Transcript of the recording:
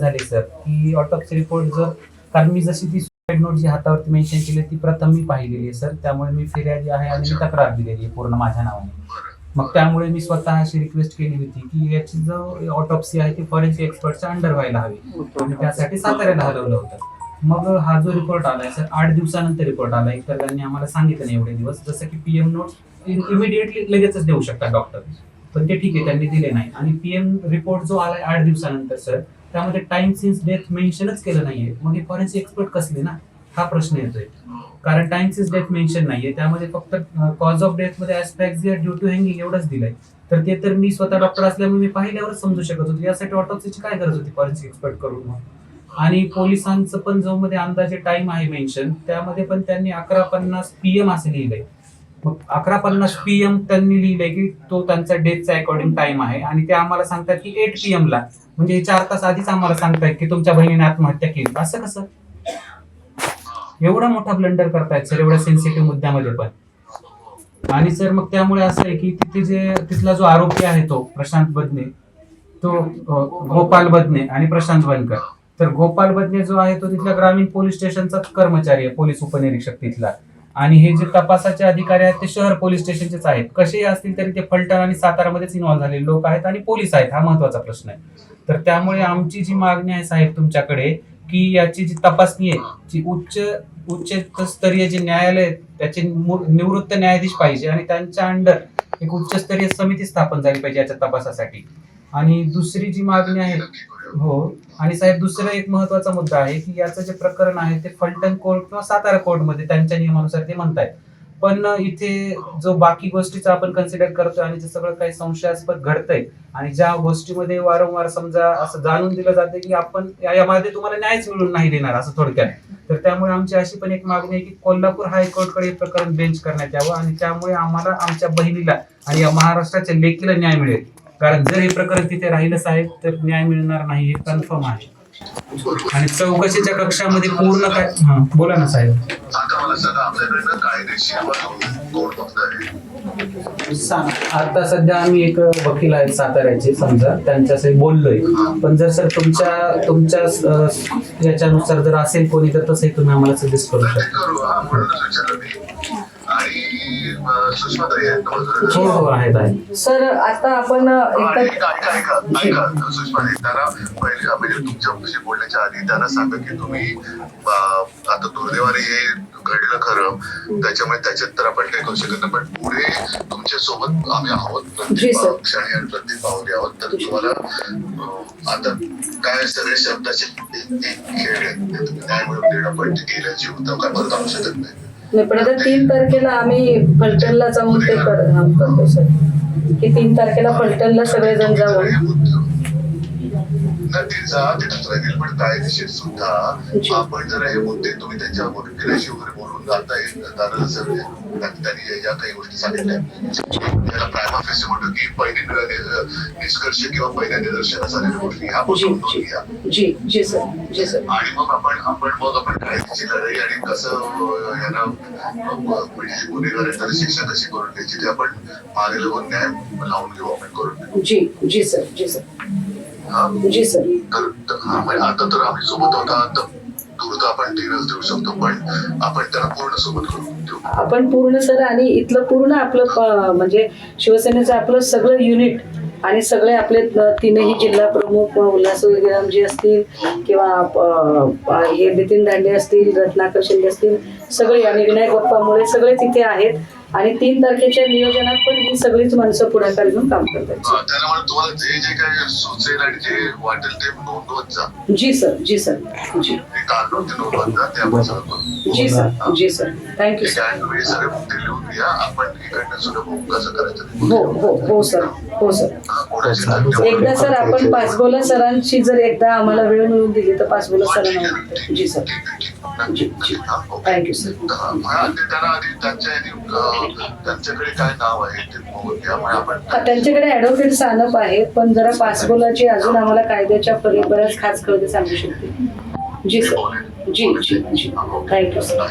झाले सर की autopsy report जर कारण मी जशी ती सुसाईड नोट जी हातावरती मेन्शन केली ती प्रथम मी पाहिलेली आहे सर त्यामुळे मी फिर्यादी आहे आणि मी तक्रार दिलेली आहे पूर्ण माझ्या नावाने. मग त्यामुळे मी स्वतः अशी रिक्वेस्ट केली होती की याची जो ऑटोप्सी आहे ती फॉरेन्सिक एक्सपर्टच्या अंडर व्हायला हवी. आणि त्यासाठी साताऱ्याला हलवलं होतं. मग हा जो रिपोर्ट आलाय सर आठ दिवसानंतर रिपोर्ट आलाय. तर त्यांनी आम्हाला सांगितलं नाही एवढे दिवस. जसं की पीएम नोट इमिडिएटली लगेचच देऊ शकतात डॉक्टर पण ते ठीक आहे त्यांनी दिले नाही. आणि पीएम रिपोर्ट जो आलाय आठ दिवसानंतर सर त्यामध्ये टाइम सिन्स डेथ मेन्शनच केलं नाहीये. मग हे फॉरेन्सिक एक्सपर्ट कसले ना? हा प्रश्न येतोय. कारण टाइम सिन्स डेथ मेन्शन नाहीये. त्यामध्ये फक्त कॉज ऑफ डेथमध्ये ऍस्पॅक्झिया ड्यू टू हँगिंग एवढंच दिलंय. तर ते तर मी स्वतः डॉक्टर असल्यामुळे मी पाहिल्यावरच समजू शकत होतो. यासाठी ऑटोप्सीची काय गरज होती फॉरेन्सिक एक्सपर्ट करून मग? आणि पोलिसांचं पण जो मध्ये अंदाजे टाइम आहे मेन्शन त्यामध्ये पण त्यांनी अकरा पन्नास पीएम असं लिहिलंय. मग अकरा पन्नास पीएम त्यांनी लिहिलंय की तो त्यांचा डेथचा अकॉर्डिंग टाइम आहे. आणि ते आम्हाला सांगतात की एट पीएम ला. म्हणजे हे चार तास आधीच आम्हाला सांगतायत की तुमच्या बहिणीने आत्महत्या केली. असं कसं? एवढा मोठा ब्लंडर करतायत सर एवढ्या सेन्सिटिव्ह मुद्द्यामध्ये पण. आणि सर मग त्यामुळे असं आहे की तिथे जे तिथला जो आरोपी आहे तो प्रशांत बदने तो गोपाल बदने आणि प्रशांत बनकर तर गोपाल बदने जो आहे तो तिथल्या ग्रामीण पोलीस स्टेशनचा कर्मचारी आहे पोलीस उपनिरीक्षक तिथला. आणि हे जे तपासाचे अधिकारी आहेत ते शहर पोलीस स्टेशनचेच आहेत. कसेही असतील तरी ते फलटण आणि सातारामध्येच इन्व्हॉल्व्ह झालेले लोक आहेत आणि पोलीस आहेत हा महत्त्वाचा प्रश्न आहे. तर त्यामुळे आमची जी मागणी आहे साहेब तुमच्याकडे की याची जी तपासणी आहे जी उच्च उच्च स्तरीय जे न्यायालय त्याचे निवृत्त न्यायाधीश पाहिजे आणि त्यांच्या अंडर एक उच्चस्तरीय समिती स्थापन झाली पाहिजे याच्या तपासासाठी. आणि दुसरी जी मागणी आहे हो. आणि साहेब दुसरा एक महत्त्वाचा मुद्दा आहे की याचं जे प्रकरण आहे ते फलटण कोर्ट किंवा सातारा कोर्टमध्ये त्यांच्या नियमानुसार ते म्हणतायत. पण इथे जो बाकी गोष्टीचा आपण कन्सिडर करतोय आणि जे सगळं काही संशयास्पद घडतंय आणि ज्या गोष्टीमध्ये वारंवार समजा असं जाणून दिलं जाते की आपण या- यामध्ये तुम्हाला न्यायच मिळून नाही देणार असं थोडक्यात. तर त्यामुळे आमची अशी पण एक मागणी आहे की कोल्हापूर हायकोर्टकडे हे प्रकरण बेंच करण्यात यावं आणि त्यामुळे आम्हाला आमच्या बहिणीला आणि या महाराष्ट्राच्या लेकीला न्याय मिळेल. कारण जर हे प्रकरण तिथे राहिलं साहेब तर न्याय मिळणार नाही हे कन्फर्म आहे. आणि चौकशीच्या कक्षामध्ये पूर्ण काय हा बोला ना साहेब. आता मला सांगा आपल्याकडनं कायदेशीर बाजू कोण बघताय सांग. आता सध्या आम्ही एक वकील आहेत साताऱ्याचे समजा त्यांच्याशी बोललोय. पण जर सर तुमच्या तुमच्या अं, याच्यानुसार जर असेल कोणी तर तसंही तुम्ही आम्हाला सजेस्ट करू ते शकता करू. हा म्हणूनच विचारलं मी. आणि अं, सुषमाताई आहेत ना हो बाजूला? हो आहेत आहेत सर आता आपण आणि ऐका ऐका ऐका ऐका सुषमाताई त्यांना पहिले म्हणजे तुमच्याशी बोलण्याच्या आधी त्यांना सांगा की तुम्ही अं, आता दुर्दैवाने हे घडलं खरं त्याच्यामुळे त्याच्यात तर आपण काही करू शकत नाही पण पुढे तुमच्यासोबत आम्ही आहोत जी, प्रत्येक. क्षणी आणि प्रत्येक पावली आहोत तर तुम्हाला अं, आता काय सगळे शब्दाचे एक एक खेळ आहेत ते तुम्ही न्याय मिळवून देणं पण ते गेल्या जीव तर काय परत आणू शकत नाही नाही पण आता तीन तारखेला आम्ही फलटणला जाऊन ते कर- हा, करतो सर. की तीन तारखेला फलटणला सगळेजण जाऊन ते जा तिथेच राहील पण कायदेशीर सुद्धा. आपण जर हे मुद्दे तुम्ही त्यांच्या वकिलाशी वगैरे बोलून जाता येईल त्यांनी या काही गोष्टी सांगितल्या. त्याला प्रायमा फेस म्हणतो की पहिली निष्कर्ष किंवा पहिल्या निदर्शनास आलेल्या गोष्टी ह्या घ्या. जी जी सर जी सर आणि मग आपण आपण मग आपण कायद्याची लढाई आणि कसं यांना म्हणजे गुन्हेगार त्याला शिक्षा कशी करून द्यायची ते आपण मागे लागून न्याय लावून घेऊ आपण करून. जी जी सर जी सर जी सर. तर तर आता तर आम्ही सोबत होता. आता दूर तर आपण दिवस देऊ शकतो पण आपण त्याला पूर्ण सोबत करून देऊ. आपण पूर्ण सर आणि इथलं पूर्ण आपलं म्हणजे शिवसेनेचं आपलं सगळं युनिट आणि सगळे आपले तीनही जिल्हा प्रमुख उल्हास जी असतील किंवा हे नितीन दांडे असतील रत्नाकर शिंदे असतील सगळे आणि विनायक बाप्पामुळे सगळे तिथे आहेत. आणि तीन तारखेच्या नियोजनात पण ही सगळीच माणसं पुढाकार घेऊन काम करतात. हा, त्याला म्हणून तुम्हाला जे जे काही सुचेल आणि जे वाटेल ते नोंदवत जा. जी सर जी सर. जी. ते कारण ते नोंदवत जा ते आपण सगळं करू. जी सर जी सर. थँक्यू सर आहे तुम्ही सगळे मुद्दे लिहून घ्या. आपण इकडनं सुद्धा बघू कसं करायचं ते. हो हो हो सर. हो सर. हा, एकदा सर आपण पाचगोला सरांची जर एकदा आम्हाला वेळ मिळून दिली तर पाचगोला सरांना म्हणतो. जी सर. थँक्यू सर ते त्यांना आधी त्यांच्या ह्यानी, अं, त्यांच्याकडे काय नाव आहे ते आपण त्यांच्याकडे ऍडव्होकेट सानप आहे पण जरा पाचगोलाची अजून आम्हाला कायद्याच्या परी बऱ्याच खास कळते सांगू शकते. जी सर जी जी जी. Thank you sir